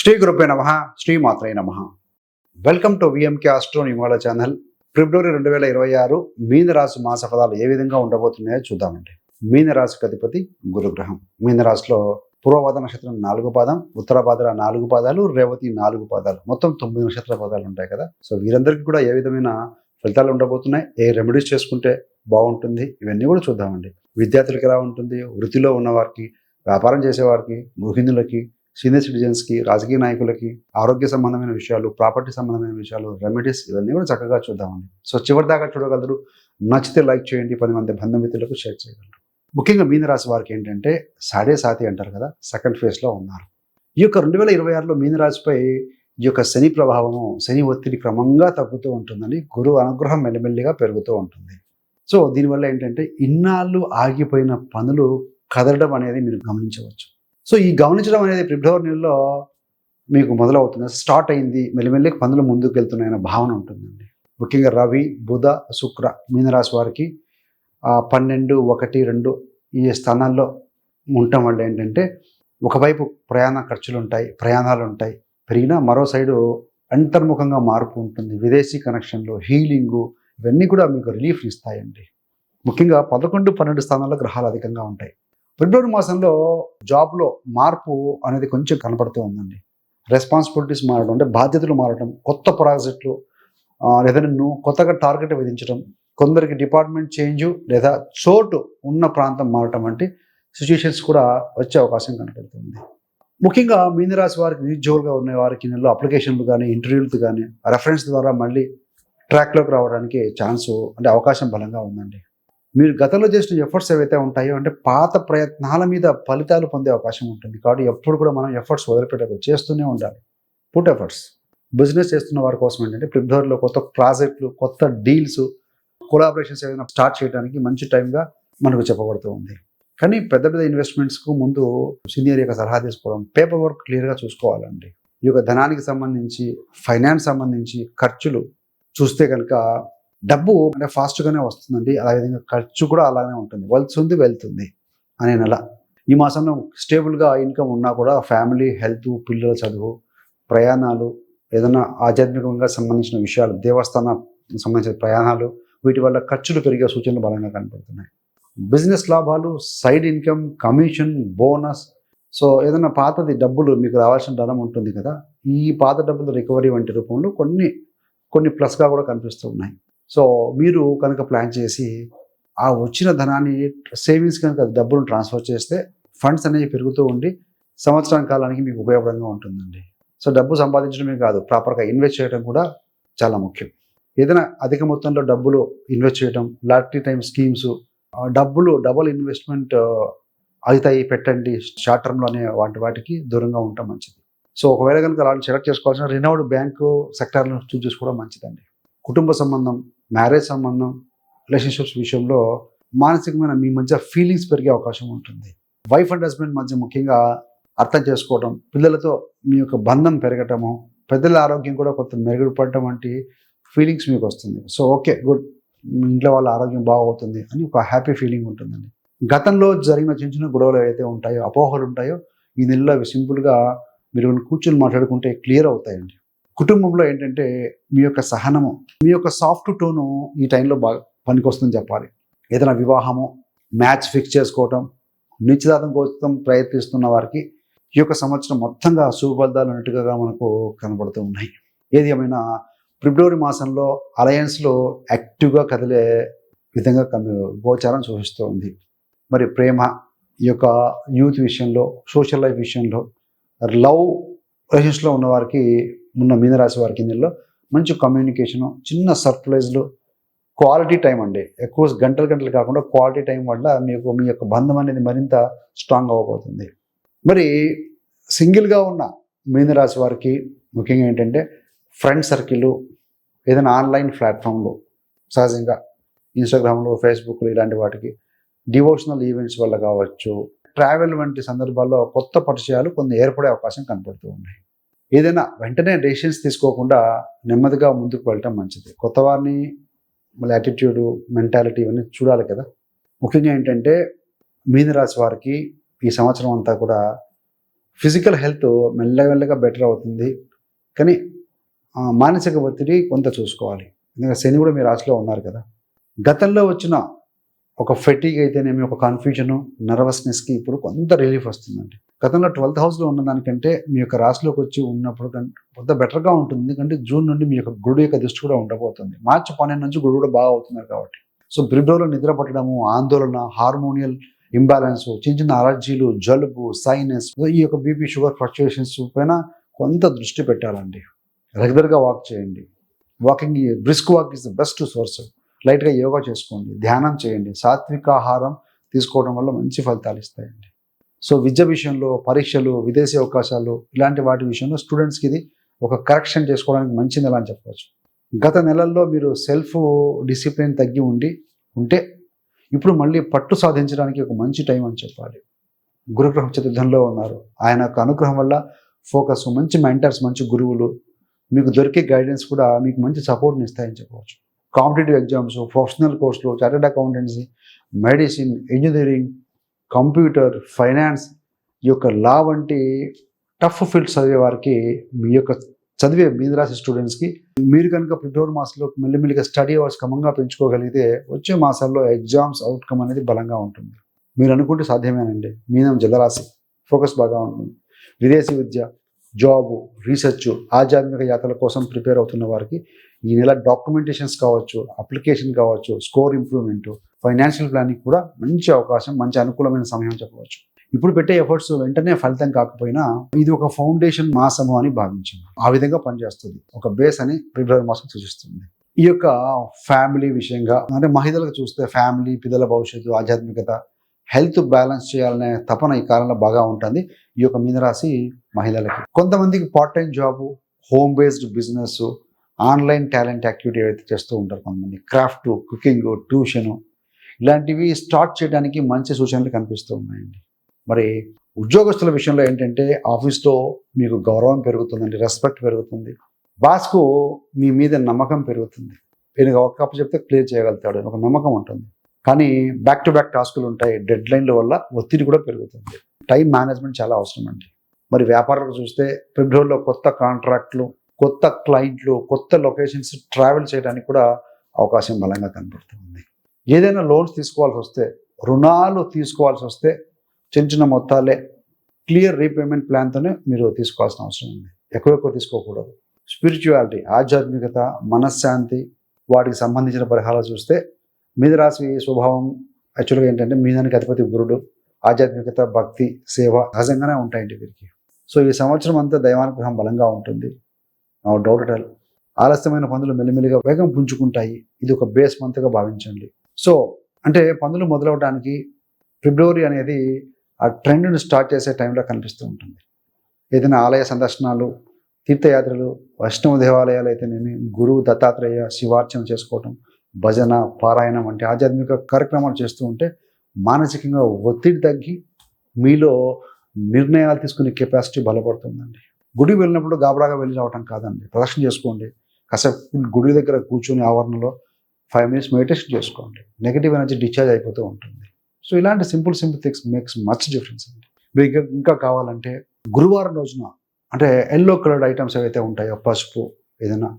శ్రీ గురుపే నమ శ్రీ మాత్రే నమ. వెల్కమ్ టు విఎంకే ఆస్ట్రో ఇవాళ ఛానల్ ఫిబ్రవరి రెండు వేల ఇరవై ఆరు మీనరాశి మాస ఫలాలు ఏ విధంగా ఉండబోతున్నాయో చూద్దామండి. మీనరాశికి అధిపతి గురుగ్రహం. మీనరాశిలో పూర్వపాద నక్షత్రం నాలుగు పాదం ఉత్తరభాద్ర నాలుగు పాదాలు రేవతి నాలుగు పాదాలు. మొత్తం తొమ్మిది నక్షత్ర పాదాలు ఉంటాయి కదా. సో వీరందరికీ కూడా ఏ విధమైన ఫలితాలు ఉండబోతున్నాయి? ఏ రెమెడీస్ చేసుకుంటే బాగుంటుంది? ఇవన్నీ కూడా చూద్దామండి. విద్యార్థులకు ఎలా ఉంటుంది? వృత్తిలో ఉన్నవారికి వ్యాపారం చేసేవారికి గృహిణులకి సీనియర్ సిటిజన్స్కి రాజకీయ నాయకులకి ఆరోగ్య సంబంధమైన విషయాలు ప్రాపర్టీ సంబంధమైన విషయాలు రెమెడీస్ ఇవన్నీ కూడా చక్కగా చూద్దామండి. సో చివరి దాకా చూడగలరు. నచ్చితే లైక్ చేయండి. పది మంది బంధుమిత్రులకు షేర్ చేయగలరు. ముఖ్యంగా మీనరాశి వారికి ఏంటంటే సాడే సాతి అంటారు కదా సెకండ్ ఫేజ్లో ఉన్నారు. ఈ యొక్క రెండు వేల ఇరవై ఆరులో మీనరాశిపై ఈ యొక్క శని ప్రభావము శని ఒత్తిడి క్రమంగా తగ్గుతూ ఉంటుందని గురువు అనుగ్రహం మెల్లిమెల్లిగా పెరుగుతూ ఉంటుంది. సో దీనివల్ల ఏంటంటే ఇన్నాళ్ళు ఆగిపోయిన పనులు కదలడం అనేది మీరు గమనించవచ్చు. సో ఈ గమనించడం అనేది ఫిబ్రవరి నెలలో మీకు మొదలవుతుంది. స్టార్ట్ అయింది. మెల్లిమెల్లి పనులు ముందుకు వెళ్తున్నాయన్న భావన ఉంటుందండి. ముఖ్యంగా రవి బుధ శుక్ర మీనరాశి వారికి పన్నెండు ఒకటి రెండు ఈ స్థానాల్లో ఉండటం వల్ల ఏంటంటే ఒకవైపు ప్రయాణ ఖర్చులు ఉంటాయి ప్రయాణాలు ఉంటాయి. పెరిగినా మరో సైడు అంతర్ముఖంగా మార్పు ఉంటుంది. విదేశీ కనెక్షన్లు హీలింగు ఇవన్నీ కూడా మీకు రిలీఫ్ ఇస్తాయండి. ముఖ్యంగా పదకొండు పన్నెండు స్థానాల్లో గ్రహాలు అధికంగా ఉంటాయి. ఫిబ్రవరి మాసంలో జాబ్లో మార్పు అనేది కొంచెం కనపడుతూ ఉందండి. రెస్పాన్సిబిలిటీస్ మారడం అంటే బాధ్యతలు మారడం కొత్త ప్రాజెక్టులు లేదా నువ్వు కొత్తగా టార్గెట్ విధించడం కొందరికి డిపార్ట్మెంట్ చేంజ్ లేదా చోటు ఉన్న ప్రాంతం మారటం వంటి సిచ్యుయేషన్స్ కూడా వచ్చే అవకాశం కనపడుతుంది. ముఖ్యంగా మీనరాశి వారికి నిరుద్యోగులుగా ఉన్న వారికి నెలలో అప్లికేషన్లు కానీ ఇంటర్వ్యూలు కానీ రెఫరెన్స్ ద్వారా మళ్ళీ ట్రాక్లోకి రావడానికి ఛాన్స్ అంటే అవకాశం బలంగా ఉందండి. మీరు గతంలో చేసిన ఎఫర్ట్స్ ఏవైతే ఉంటాయో అంటే పాత ప్రయత్నాల మీద ఫలితాలు పొందే అవకాశం ఉంటుంది. కాబట్టి ఎప్పుడు కూడా మనం ఎఫర్ట్స్ వదిలిపెట్టకూడదు చేస్తూనే ఉండాలి. పుట్ ఎఫర్ట్స్ బిజినెస్ చేస్తున్న వారి కోసం ఏంటంటే ఫిబ్రవరిలో కొత్త ప్రాజెక్టులు కొత్త డీల్స్ కొలాబరేషన్స్ ఏదైనా స్టార్ట్ చేయడానికి మంచి టైంగా మనకు చెప్పబడుతూ ఉంది. కానీ పెద్ద పెద్ద ఇన్వెస్ట్మెంట్స్కు ముందు సీనియర్ యొక్క సలహా తీసుకోవడం పేపర్ వర్క్ క్లియర్గా చూసుకోవాలండి. ఈ యొక్క ధనానికి సంబంధించి ఫైనాన్స్ సంబంధించి ఖర్చులు చూస్తే కనుక డబ్బు అంటే ఫాస్ట్గానే వస్తుందండి. అదేవిధంగా ఖర్చు కూడా అలానే ఉంటుంది. వెళ్తుంది వెళ్తుంది అనే నెల. ఈ మాసంలో స్టేబుల్గా ఇన్కమ్ ఉన్నా కూడా ఫ్యామిలీ హెల్త్ పిల్లల చదువు ప్రయాణాలు ఏదైనా ఆధ్యాత్మికంగా సంబంధించిన విషయాలు దేవస్థాన సంబంధించిన ప్రయాణాలు వీటి వల్ల ఖర్చులు పెరిగే సూచనలు బలంగా కనపడుతున్నాయి. బిజినెస్ లాభాలు side income commission bonus. So ఏదైనా పాతది డబ్బులు మీకు రావాల్సిన ధనం ఉంటుంది కదా ఈ పాత డబ్బులు రికవరీ వంటి రూపంలో కొన్ని కొన్ని ప్లస్గా కూడా కనిపిస్తూ ఉన్నాయి. సో మీరు కనుక ప్లాన్ చేసి ఆ వచ్చిన ధనాన్ని సేవింగ్స్ కనుక డబ్బులు ట్రాన్స్ఫర్ చేస్తే ఫండ్స్ అనేవి పెరుగుతూ ఉండి సంవత్సరం కాలానికి మీకు ఉపయోగకరంగా ఉంటుందండి. సో డబ్బు సంపాదించడమే కాదు ప్రాపర్గా ఇన్వెస్ట్ చేయడం కూడా చాలా ముఖ్యం. ఏదైనా అధిక మొత్తంలో డబ్బులు ఇన్వెస్ట్ చేయడం లాటరీ టైం స్కీమ్స్ డబ్బులు డబుల్ ఇన్వెస్ట్మెంట్ అవుతాయి పెట్టండి షార్ట్ టర్మ్లో అనే వాటి వాటికి దూరంగా ఉండటం మంచిది. సో ఒకవేళ కనుక అలాంటి సెలెక్ట్ చేసుకోవాల్సిన రినౌడ్ బ్యాంకు సెక్టార్లను చూస్ చేసుకోవడం మంచిదండి. కుటుంబ సంబంధం మ్యారేజ్ సంబంధం రిలేషన్షిప్స్ విషయంలో మానసికమైన మీ మధ్య ఫీలింగ్స్ పెరిగే అవకాశం ఉంటుంది. వైఫ్ అండ్ హస్బెండ్ మధ్య ముఖ్యంగా అర్థం చేసుకోవడం పిల్లలతో మీ యొక్క బంధం పెరగటము పెద్దల ఆరోగ్యం కూడా కొంత మెరుగుపడటం వంటి ఫీలింగ్స్ మీకు వస్తుంది. సో ఓకే గుడ్ మీ ఇంట్లో వాళ్ళ ఆరోగ్యం బాగవుతుంది అని ఒక హ్యాపీ ఫీలింగ్ ఉంటుందండి. గతంలో జరిగిన చిన్న చిన్న గొడవలు ఏవైతే ఉంటాయో అపోహలు ఉంటాయో ఈ నెలలో అవి సింపుల్గా మీరు కూర్చొని మాట్లాడుకుంటే క్లియర్ అవుతాయండి. కుటుంబంలో ఏంటంటే మీ యొక్క సహనము మీ యొక్క సాఫ్ట్ టోను ఈ టైంలో బాగా పనికొస్తుందని చెప్పాలి. ఏదైనా వివాహము మ్యాచ్ ఫిక్స్ చేసుకోవటం నిశ్చితార్థం కోసం ప్రయత్నిస్తున్న వారికి ఈ యొక్క సంవత్సరం మొత్తంగా శుభ ఉన్నట్టుగా మనకు కనబడుతూ ఉన్నాయి. ఏది ఏమైనా ఫిబ్రవరి మాసంలో అలయన్స్లో యాక్టివ్గా కదిలే విధంగా గోచారం సూచిస్తూ ఉంది. మరి ప్రేమ ఈ యొక్క యూత్ విషయంలో సోషల్ లైఫ్ విషయంలో లవ్ రిలేషన్స్లో ఉన్నవారికి ఉన్న మీనరాశి వారికి నెలలో మంచి కమ్యూనికేషను చిన్న సర్ప్రైజ్లు క్వాలిటీ టైం అండి. ఎక్కువ గంటలు గంటలు కాకుండా క్వాలిటీ టైం వల్ల మీకు మీ యొక్క బంధం అనేది మరింత స్ట్రాంగ్ అవ్వబోతుంది. మరి సింగిల్గా ఉన్న మీనరాశి వారికి ముఖ్యంగా ఏంటంటే ఫ్రెండ్ సర్కిల్ ఏదైనా ఆన్లైన్ ప్లాట్ఫామ్లో సహజంగా ఇన్స్టాగ్రామ్లో ఫేస్బుక్లో ఇలాంటి వాటికి డివోషనల్ ఈవెంట్స్ వల్ల కావచ్చు ట్రావెల్ వంటి సందర్భాల్లో కొత్త పరిచయాలు కొన్ని ఏర్పడే అవకాశం కనపడుతూ ఉన్నాయి. ఏదైనా వెంటనే డెసిషన్స్ తీసుకోకుండా నెమ్మదిగా ముందుకు వెళ్ళటం మంచిది. కొత్త వారిని మళ్ళీ యాటిట్యూడ్ మెంటాలిటీ ఇవన్నీ చూడాలి కదా. ముఖ్యంగా ఏంటంటే మీనరాశి వారికి ఈ సంవత్సరం అంతా కూడా ఫిజికల్ హెల్త్ మెల్లమెల్లగా బెటర్ అవుతుంది. కానీ మానసిక ఒత్తిడి కొంత చూసుకోవాలి. ఎందుకంటే శని కూడా మీ రాశిలో ఉన్నారు కదా. గతంలో వచ్చిన ఒక ఫెటీగ్ అయితేనేమి ఒక కన్ఫ్యూజన్ నర్వస్నెస్కి ఇప్పుడు కొంత రిలీఫ్ వస్తుందండి. గతంలో ట్వెల్త్ హౌస్లో ఉన్న దానికంటే మీ యొక్క రాశిలోకి వచ్చి ఉన్నప్పుడు కొంత బెటర్గా ఉంటుంది ఎందుకంటే జూన్ నుండి మీ యొక్క గురుడు యొక్క దృష్టి కూడా ఉండబోతుంది. మార్చి పన్నెండు నుంచి గురుడు కూడా బాగా అవుతున్నారు కాబట్టి. సో బ్రిబ్రోలో నిద్ర పట్టడము ఆందోళన హార్మోనియల్ ఇంబ్యాలెన్స్ చిన్న చిన్న అలర్జీలు జలుబు సైనస్ ఈ యొక్క బీపీ షుగర్ ఫ్లక్చుయేషన్స్ పైన కొంత దృష్టి పెట్టాలండి. రెగ్యులర్గా వాక్ చేయండి. Walking brisk walk is the best source. లైట్గా యోగా చేసుకోండి ధ్యానం చేయండి. సాత్విక ఆహారం తీసుకోవడం వల్ల మంచి ఫలితాలు ఇస్తాయండి. సో విద్య విషయంలో పరీక్షలు విదేశీ అవకాశాలు ఇలాంటి వాటి విషయంలో స్టూడెంట్స్కి ఇది ఒక కరెక్షన్ చేసుకోవడానికి మంచి నెల అని చెప్పవచ్చు. గత నెలల్లో మీరు సెల్ఫ్ డిసిప్లిన్ తగ్గి ఉండి ఉంటే ఇప్పుడు మళ్ళీ పట్టు సాధించడానికి ఒక మంచి టైం అని చెప్పాలి. గురుగ్రహం చతుర్థంలో ఉన్నారు. ఆయన యొక్క అనుగ్రహం వల్ల ఫోకస్ మంచి మెంటర్స్ మంచి గురువులు మీకు దొరికే గైడెన్స్ కూడా మీకు మంచి సపోర్ట్ని ఇస్తాయని చెప్పవచ్చు. Competitive exams professional courses chartered accountancy medicine engineering computer finance ఈ యొక్క లా వంటి టఫ్ ఫీల్డ్స్ చదివే వారికి మీ యొక్క చదివే మీనరాశి స్టూడెంట్స్కి మీరు కనుక ఫిబ్రవరి మాసంలో మెల్లిమెల్లిగా స్టడీ అవర్స్ క్రమంగా పెంచుకోగలిగితే వచ్చే మాసాల్లో ఎగ్జామ్స్ అవుట్కమ్ అనేది బలంగా ఉంటుంది. మీరు అనుకుంటే సాధ్యమేనండి. మీనం జలరాశి. ఫోకస్ బాగా ఉంటుంది. విదేశీ విద్య జాబు రీసెర్చ్ ఆధ్యాత్మిక యాత్రల కోసం ప్రిపేర్ అవుతున్న వారికి ఈ నెల డాక్యుమెంటేషన్స్ కావచ్చు అప్లికేషన్ కావచ్చు స్కోర్ ఇంప్రూవ్మెంట్ ఫైనాన్షియల్ ప్లానింగ్ కూడా మంచి అవకాశం మంచి అనుకూలమైన సమయం చెప్పవచ్చు. ఇప్పుడు పెట్టే ఎఫర్ట్స్ వెంటనే ఫలితం కాకపోయినా ఇది ఒక ఫౌండేషన్ మాసము అని భావించాము. ఆ విధంగా పనిచేస్తుంది. ఒక బేస్ అని ఫిబ్రవరి మాసం సూచిస్తుంది. ఈ యొక్క ఫ్యామిలీ విషయంగా అంటే మహిళలకు చూస్తే ఫ్యామిలీ పిల్లల భవిష్యత్తు ఆధ్యాత్మికత హెల్త్ బ్యాలెన్స్ చేయాలనే తపన ఈ కాలంలో బాగా ఉంటుంది. ఈ యొక్క మీనరాశి మహిళలకి. కొంతమందికి part time job home based business online talent activity ఏవైతే చేస్తూ ఉంటారు కొంతమంది క్రాఫ్ట్ కుకింగ్ ట్యూషన్ ఇలాంటివి స్టార్ట్ చేయడానికి మంచి సూచనలు కనిపిస్తూ ఉన్నాయండి. మరి ఉద్యోగస్తుల విషయంలో ఏంటంటే ఆఫీస్లో మీకు గౌరవం పెరుగుతుందండి రెస్పెక్ట్ పెరుగుతుంది. బాస్కు మీ మీద నమ్మకం పెరుగుతుంది. నేను ఒక కప్పు చెప్తే క్లియర్ చేయగలుగుతాడు ఒక నమ్మకం ఉంటుంది. కానీ బ్యాక్ టు బ్యాక్ టాస్కులు ఉంటాయి డెడ్ లైన్ల వల్ల ఒత్తిడి కూడా పెరుగుతుంది. టైం మేనేజ్మెంట్ చాలా అవసరం అండి. మరి వ్యాపారాలకు చూస్తే ఫిబ్రవరిలో కొత్త కాంట్రాక్ట్లు కొత్త క్లయింట్లు కొత్త లొకేషన్స్ ట్రావెల్ చేయడానికి కూడా అవకాశం బలంగా కనబడుతుంది. ఏదైనా లోన్స్ తీసుకోవాల్సి వస్తే రుణాలు తీసుకోవాల్సి వస్తే చిన్న చిన్న మొత్తాలే క్లియర్ రీపేమెంట్ ప్లాన్తోనే మీరు తీసుకోవాల్సిన అవసరం ఉంది. ఎక్కువ ఎక్కువ తీసుకోకూడదు. స్పిరిచువాలిటీ ఆధ్యాత్మికత మనశ్శాంతి వాటికి సంబంధించిన పరిహారాలు చూస్తే మీనరాశి స్వభావం యాక్చువల్గా ఏంటంటే మీనానికి అధిపతి గురుడు ఆధ్యాత్మికత భక్తి సేవ సహజంగానే ఉంటాయండి వీరికి. సో ఈ సంవత్సరం అంతా దైవానుగ్రహం బలంగా ఉంటుంది. నో డౌట్ ఆలస్యమైన పనులు మెల్లిమెల్లిగా వేగం పుంజుకుంటాయి. ఇది ఒక బేస్ మంత్గా భావించండి. సో అంటే పనులు మొదలవడానికి ఫిబ్రవరి అనేది ఆ ట్రెండ్ని స్టార్ట్ చేసే టైంలో కనిపిస్తూ ఉంటుంది. ఏదైనా ఆలయ సందర్శనాలు తీర్థయాత్రలు వైష్ణవ దేవాలయాలు అయితేనేమి గురువు దత్తాత్రేయ శివార్చన చేసుకోవటం భజన పారాయణం వంటి ఆధ్యాత్మిక కార్యక్రమాలు చేస్తూ ఉంటే మానసికంగా ఒత్తిడి తగ్గి మీలో నిర్ణయాలు తీసుకునే కెపాసిటీ బలపడుతుందండి. గుడి వెళ్ళినప్పుడు గాబరాగా వెళ్ళి రావటం కాదండి. ప్రదర్శన చేసుకోండి. కాసేపు గుడి దగ్గర కూర్చొని ఆవరణలో ఫైవ్ మినిట్స్ మెడిటేషన్ చేసుకోండి. నెగిటివ్ ఎనర్జీ డిశ్చార్జ్ అయిపోతూ ఉంటుంది. సో ఇలాంటి simple simple things makes much difference అండి. మీకు ఇంకా- ఇంకా కావాలంటే గురువారం రోజున అంటే ఎల్లో కలర్డ్ ఐటమ్స్ ఏవైతే ఉంటాయో పసుపు ఏదైనా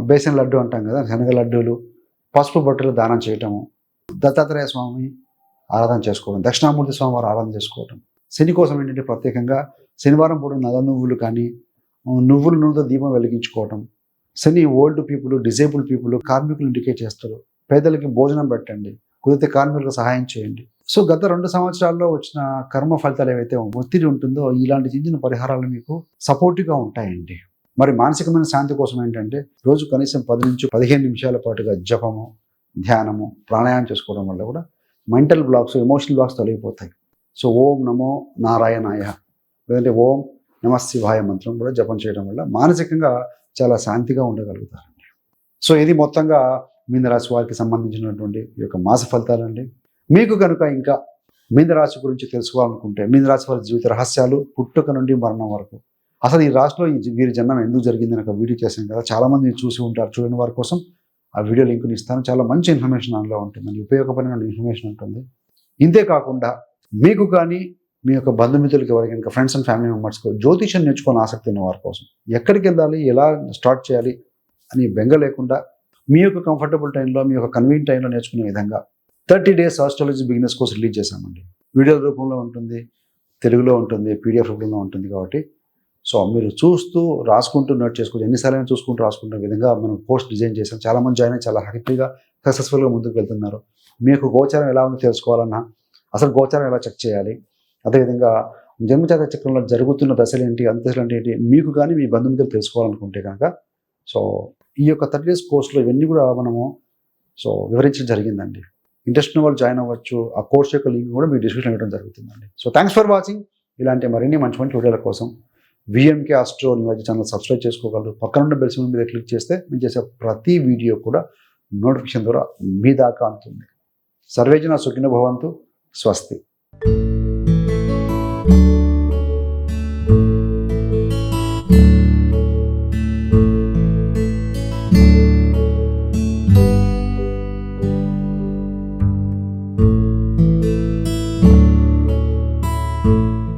బేసన్ లడ్డు అంటాం కదా శనగ లడ్డూలు పసుపు బట్టలు దానం చేయటము దత్తాత్రేయ స్వామి ఆరాధన చేసుకోవడం దక్షిణామూర్తి స్వామి వారు ఆరాధన చేసుకోవటం. శని కోసం ఏంటంటే ప్రత్యేకంగా శనివారం పూట నల్ల నువ్వులు కానీ నువ్వుల నూనెతో దీపం వెలిగించుకోవటం. శని ఓల్డ్ పీపుల్ డిజేబుల్ పీపుల్ కార్మికులు ఇండికేట్ చేస్తారు. పేదలకి భోజనం పెట్టండి కుదిరితే కార్మికులకు సహాయం చేయండి. సో గత రెండు సంవత్సరాల్లో వచ్చిన కర్మ ఫలితాలు ఏవైతే ఒత్తిడి ఉంటుందో ఇలాంటి చిన్న చిన్న పరిహారాలు మీకు సపోర్టివ్గా ఉంటాయండి. మరి మానసికమైన శాంతి కోసం ఏంటంటే రోజు కనీసం పది నుంచి పదిహేను నిమిషాల పాటుగా జపము ధ్యానము ప్రాణాయామం చేసుకోవడం వల్ల కూడా మెంటల్ బ్లాక్స్ ఎమోషనల్ బ్లాక్స్ తొలగిపోతాయి. సో ఓం నమో నారాయణాయ. లేదంటే ఓం నమశివాయ మంత్రం కూడా జపం చేయడం వల్ల మానసికంగా చాలా శాంతిగా ఉండగలుగుతారండి. సో ఇది మొత్తంగా మీనరాశి వారికి సంబంధించినటువంటి ఈ యొక్క మాస ఫలితాలండి. మీకు కనుక ఇంకా మీనరాశి గురించి తెలుసుకోవాలనుకుంటే మీనరాశి వారి జీవిత రహస్యాలు పుట్టుక నుండి మరణం వరకు అసలు ఈ రాష్ట్రంలో ఈ వీరి జన్మం ఎందుకు జరిగిందని ఒక వీడియో చేశాను కదా. చాలామంది చూసి ఉంటారు చూడని వారి కోసం. ఆ వీడియో లింక్ని ఇస్తాను. చాలా మంచి ఇన్ఫర్మేషన్ అందులో ఉంటుందండి ఉపయోగపడిన ఇన్ఫర్మేషన్ ఉంటుంది. ఇంతే కాకుండా మీకు కానీ మీ యొక్క బంధుమిత్రులకి ఎవరికి ఇంకా ఫ్రెండ్స్ అండ్ ఫ్యామిలీ మెంబర్స్కి జ్యోతిషం నేర్చుకోవాలని ఆసక్తి ఉన్న వారి కోసం. ఎక్కడికి వెళ్ళాలి ఎలా స్టార్ట్ చేయాలి అని బెంగ లేకుండా మీ యొక్క కంఫర్టబుల్ టైంలో మీ యొక్క కన్వీనియంట్ టైంలో నేర్చుకునే విధంగా thirty days astrology beginners course release చేశామండి. వీడియో రూపంలో ఉంటుంది తెలుగులో ఉంటుంది పీడిఎఫ్ రూపంలో ఉంటుంది కాబట్టి సో మీరు చూస్తూ రాసుకుంటూ నోట్ చేసుకోవచ్చు ఎన్నిసార్లు చూసుకుంటూ రాసుకుంటున్న విధంగా మనం కోర్స్ డిజైన్ చేసాం చాలామంది జాయిన్ అయ్యి చాలా హ్యాపీగా సక్సెస్ఫుల్గా ముందుకు వెళ్తున్నారు. మీకు గోచారం ఎలా ఉందో తెలుసుకోవాలన్నా అసలు గోచారం ఎలా చెక్ చేయాలి? అదేవిధంగా జన్మజాత చక్రంలో జరుగుతున్న దశలు ఏంటి? అంతశలు ఏంటి? మీకు కానీ మీ బంధుమిత్రులు తెలుసుకోవాలనుకుంటే కనుక సో ఈ యొక్క థర్టీ డేస్ కోర్సులో ఇవన్నీ కూడా మనము సో వివరించడం జరిగిందండి. ఇంట్రెస్ట్ ఉన్న వాళ్ళు జాయిన్ అవ్వచ్చు. ఆ కోర్స్ యొక్క లింక్ కూడా మీకు డిస్క్రిప్షన్ ఇవ్వడం జరుగుతుందండి. So thanks for watching. ఇలాంటి మరిన్ని మంచి మంచి వీడియోల కోసం విఎంకే ఆస్ట్రో నివాజీ ఛానల్ సబ్స్క్రైబ్ చేసుకోగలరు. పక్కన ఉన్న బెల్ సింబల్ మీద క్లిక్ చేస్తే మేము చేసే ప్రతి వీడియో కూడా నోటిఫికేషన్ ద్వారా మీ దాకా అందుతుంది సర్వేజన సుఖిన భవంతు. స్వస్తి.